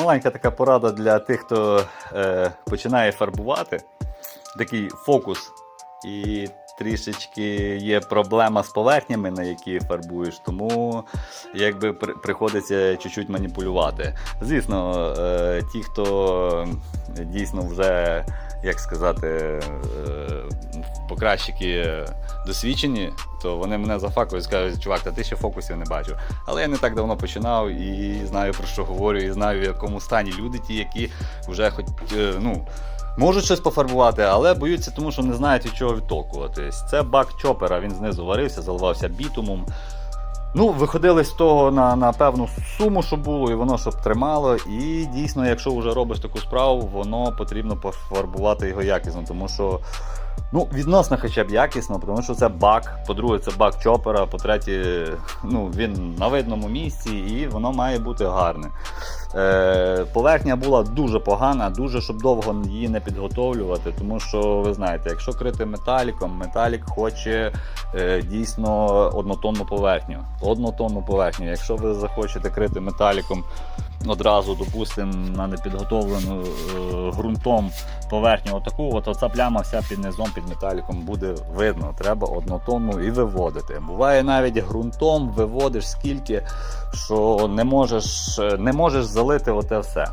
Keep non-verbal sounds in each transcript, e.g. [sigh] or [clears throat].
маленька така порада для тих, хто е, починає фарбувати. Такий фокус. І трішечки є проблема з поверхнями, на які фарбуєш, тому якби при- приходиться чуть-чуть маніпулювати. Звісно, е, ті, хто дійсно вже, як сказати, е, покращики досвідчені, то вони мене зафакують і скажуть, чувак, та ти ще фокусів не бачив. Але я не так давно починав і знаю про що говорю, і знаю, в якому стані люди ті, які вже хоч е, ну. Можуть щось пофарбувати, але боються, тому що не знають від чого відтолкуватись. Це бак чопера, він знизу варився, заливався бітумом. Ну, виходили з того на, на певну суму, що було, і воно щоб тримало. І дійсно, якщо вже робиш таку справу, воно потрібно пофарбувати його якісно, тому що. Ну, відносно хоча б якісно, тому що це бак. По-друге, це бак чопера. По-третє, ну, він на видному місці і воно має бути гарне. Е, поверхня була дуже погана, дуже щоб довго її не підготовлювати, тому що ви знаєте, якщо крити металіком, металік хоче е, дійсно однотонну поверхню. Однотонну поверхню. Якщо ви захочете крити металіком одразу, допустимо, на непідготовлену е, ґрунтом поверхню отаку, от оця пляма вся під низом, під металіком буде видно. Треба однотонну і виводити. Буває навіть ґрунтом виводиш скільки, що не можеш, е, не можеш залити оте все.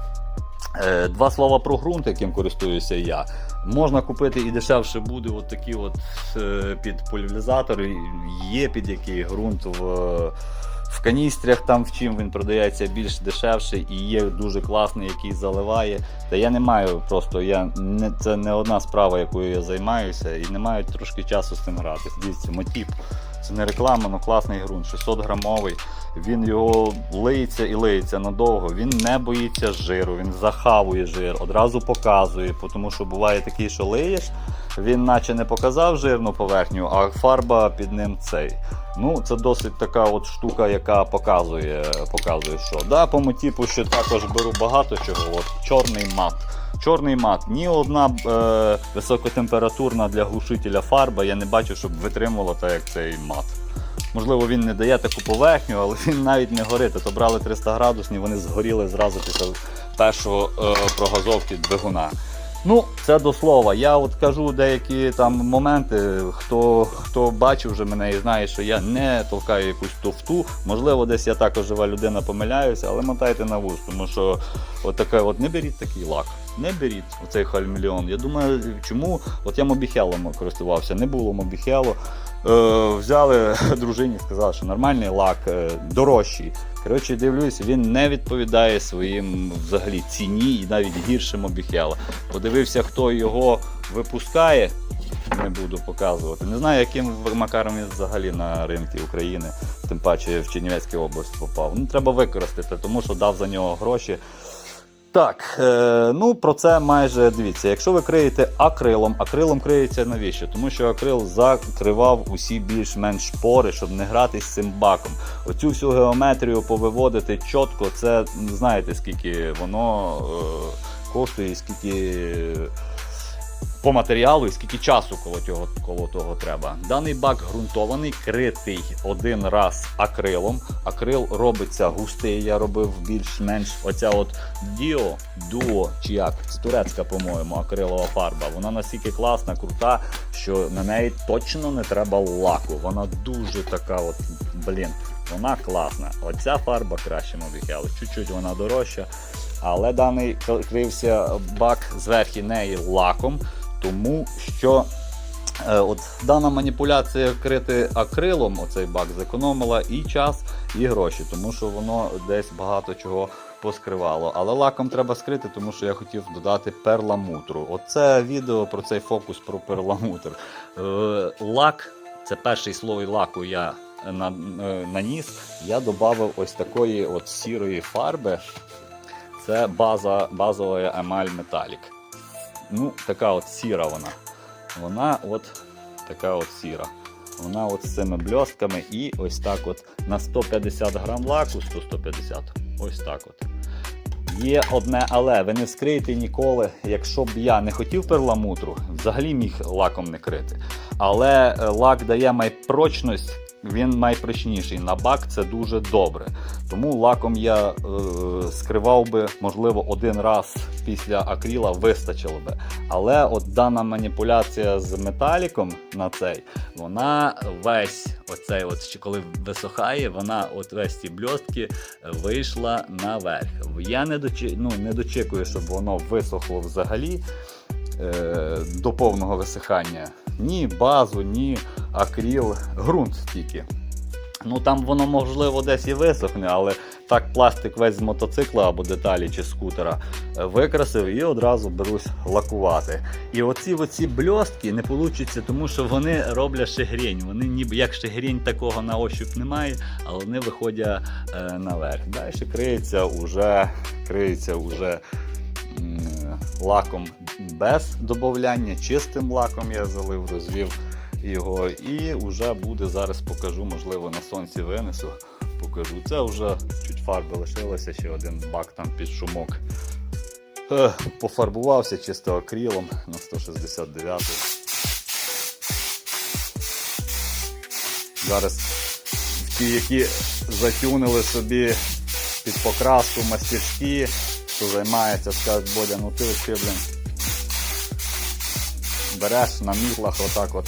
Е, Два слова про ґрунт, яким користуюся я. Можна купити і дешевше буде от такі от під пульверизатори. Є під який ґрунт в, в каністрях, там в чим він продається більш дешевше і є дуже класний, який заливає. Та я не маю просто, я не, це не одна справа, якою я займаюся, і не маю трошки часу з цим гратися. Дивіться, мотіп. Це не реклама, але класний ґрунт, 600 грамовий. Він його лиється і лиється надовго. Він не боїться жиру, він захавує жир, одразу показує, тому що буває такий, що лиєш, він наче не показав жирну поверхню, а фарба під ним цей. Ну, це досить така от штука, яка показує, показує що. Да, по мотіпу ще також беру багато чого. От чорний мат. Чорний мат. Ні одна е, високотемпературна для глушителя фарба я не бачу, щоб витримувала так, як цей мат. Можливо, він не дає таку поверхню, але [laughs] він навіть не горить. То брали 300 градусні, вони згоріли зразу після першого е, прогазовки двигуна. Ну, це до слова. Я от кажу деякі там моменти. Хто хто бачив вже мене і знає, що я не толкаю якусь туфту. Можливо, десь я також жива людина помиляюся, але мотайте на вуз, тому що от таке, от не беріть такий лак. Не беріть оцей хальмільйон. Я думаю, чому? От я мобіхелом користувався, не було мобіхелу. Е, взяли [laughs] дружині, сказали, що нормальний лак, е, дорожчий. Коротше, дивлюсь, він не відповідає своїм взагалі ціні і навіть гірше мобіхела. Подивився, хто його випускає. Не буду показувати. Не знаю, яким макаром він взагалі на ринки України, тим паче в Чернівецькій область попав. Ну, треба використати, тому що дав за нього гроші. Так, е, ну про це майже дивіться. Якщо ви криєте акрилом, акрилом криється навіщо? Тому що акрил закривав усі більш-менш пори, щоб не гратись з цим баком. Оцю всю геометрію повиводити чітко, це знаєте, скільки воно е, коштує, скільки по матеріалу і скільки часу коло того, коло того треба. Даний бак ґрунтований, критий один раз акрилом. Акрил робиться густий, я робив більш-менш оця от Dio Duo, чи як, це турецька, по-моєму, акрилова фарба. Вона настільки класна, крута, що на неї точно не треба лаку. Вона дуже така, от, блін, вона класна. Оця фарба краще мобіхелу. Чуть-чуть вона дорожча. Але даний крився бак зверху неї лаком, тому що е, от дана маніпуляція крити акрилом, оцей бак зекономила і час, і гроші, тому що воно десь багато чого поскривало. Але лаком треба скрити, тому що я хотів додати перламутру. Оце відео про цей фокус про перламутр. Е, лак це перший слой лаку я е, наніс. Я додав ось такої от сірої фарби. Це база, базова емаль металік. Ну, така от сіра вона. Вона от така от сіра. Вона от з цими бльостками і ось так от на 150 грам лаку, 100-150. Ось так от. Є одне але, ви не вскриєте ніколи, якщо б я не хотів перламутру, взагалі міг лаком не крити. Але е, лак дає майпрочність він найпрочніший. На бак це дуже добре. Тому лаком я е, скривав би, можливо, один раз після акріла вистачило би. Але от дана маніпуляція з металіком на цей, вона весь оцей, от коли висохає, вона от весь ці бльостки вийшла наверх. Я не, дочі, ну, не дочікую, щоб воно висохло взагалі до повного висихання. Ні базу, ні акріл, ґрунт тільки. Ну там воно можливо десь і висохне, але так пластик весь з мотоцикла або деталі чи скутера е, викрасив і одразу берусь лакувати. І оці оці бльостки не получаться, тому що вони роблять шигрень. Вони ніби як шигрень такого на ощуп немає, але вони виходять е, наверх. Далі криється уже, криється уже лаком без додавання, чистим лаком я залив, розвів його. І вже буде зараз покажу, можливо, на сонці винесу. Покажу. Це вже чуть фарби лишилося, ще один бак там під шумок. Е, Пофарбувався чисто акрилом на 169. Зараз ті, які затюнили собі під покраску мастерські, хто займається, скажуть, Бодя, ну ти блін, береш на мітлах отак от.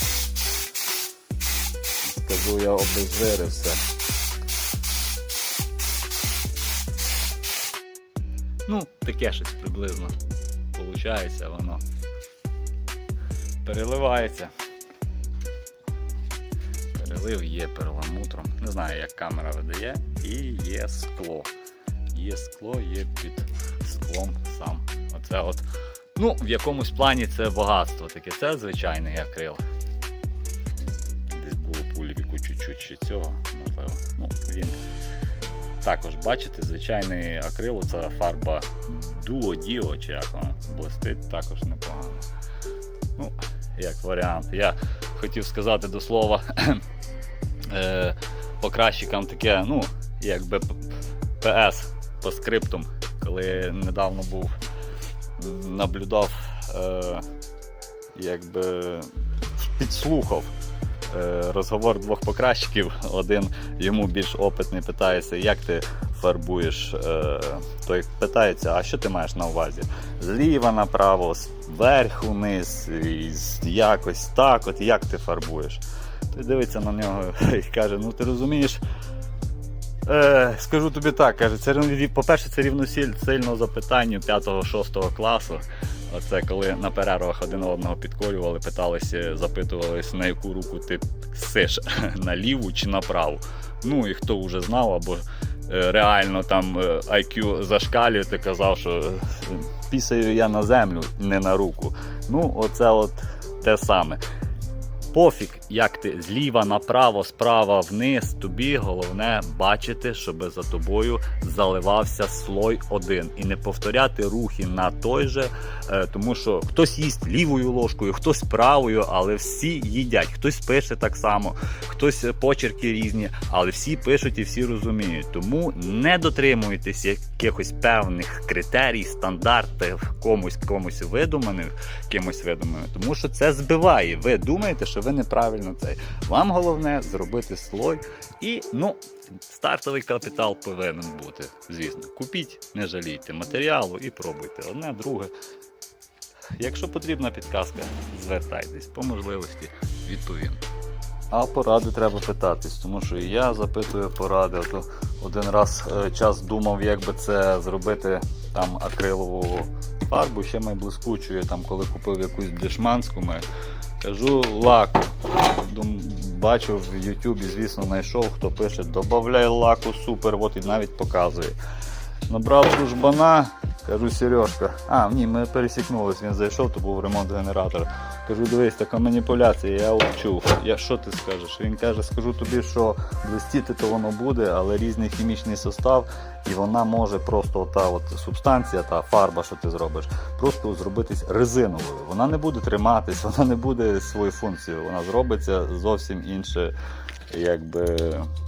Скажу, я обезжирив все. Ну, таке щось приблизно. Получається воно. Переливається. Перелив є перламутром. Не знаю, як камера видає. І є скло. Є скло, є під склом сам. Оце от. Ну, в якомусь плані це багатство таке. Це звичайний акрил. Десь було пульвіку чуть-чуть ще цього, можливо. Ну, він також, бачите, звичайний акрил, це фарба Duo Dio, чи як вона блистить, також непогано. Ну, як варіант. Я хотів сказати до слова [clears throat] е, покращикам таке, ну, якби ПС по скриптум, коли недавно був, наблюдав, е, якби підслухав е, розговор двох покращиків. Один йому більш опитний питається, як ти фарбуєш. Е, той питається, а що ти маєш на увазі? Зліва направо, зверху вниз, якось так, от як ти фарбуєш? Той дивиться на нього [laughs] і каже: ну ти розумієш. Е, скажу тобі так, каже, це по-перше, це рівносіль сильно запитанню 5-6 класу. Оце коли на перервах один одного підколювали, питалися, запитувалися, на яку руку ти сиш, [laughs] на ліву чи на праву. Ну і хто вже знав, або е, реально там е, IQ зашкалює, ти казав, що е, пісаю я на землю, не на руку. Ну, оце от те саме. Пофіг, як ти зліва направо, справа вниз, тобі головне бачити, щоб за тобою заливався слой один. І не повторяти рухи на той же, е, тому що хтось їсть лівою ложкою, хтось правою, але всі їдять. Хтось пише так само, хтось е, почерки різні, але всі пишуть і всі розуміють. Тому не дотримуйтесь якихось певних критерій, стандартів комусь комусь видуманих, кимось видуманим, тому що це збиває. Ви думаєте, що ви неправильно цей. Вам головне зробити слой і ну. Стартовий капітал повинен бути, звісно. Купіть, не жалійте матеріалу і пробуйте. Одне, друге. Якщо потрібна підказка, звертайтесь по можливості, відповім. А поради треба питатись, тому що і я запитую поради. Ото один раз е, час думав, як би це зробити там акрилову фарбу, ще ми блискучою, там коли купив якусь дешманську, ми кажу лаку. Бачу в Ютубі, звісно, знайшов, хто пише, додай лаку, супер, от і навіть показує. Набрав дружбана, кажу, Сережка. А, ні, ми пересікнулись, він зайшов, то був ремонт генератора. Кажу, дивись, така маніпуляція, я от чув. Я що ти скажеш? Він каже, скажу тобі, що блистіти то воно буде, але різний хімічний состав, і вона може просто ота от субстанція, та фарба, що ти зробиш, просто зробитись резиновою. Вона не буде триматись, [laughs] вона не буде свою функцію, вона зробиться зовсім інше, якби,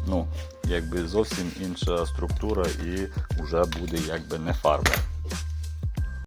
ну, якби зовсім інша структура і вже буде якби не фарба.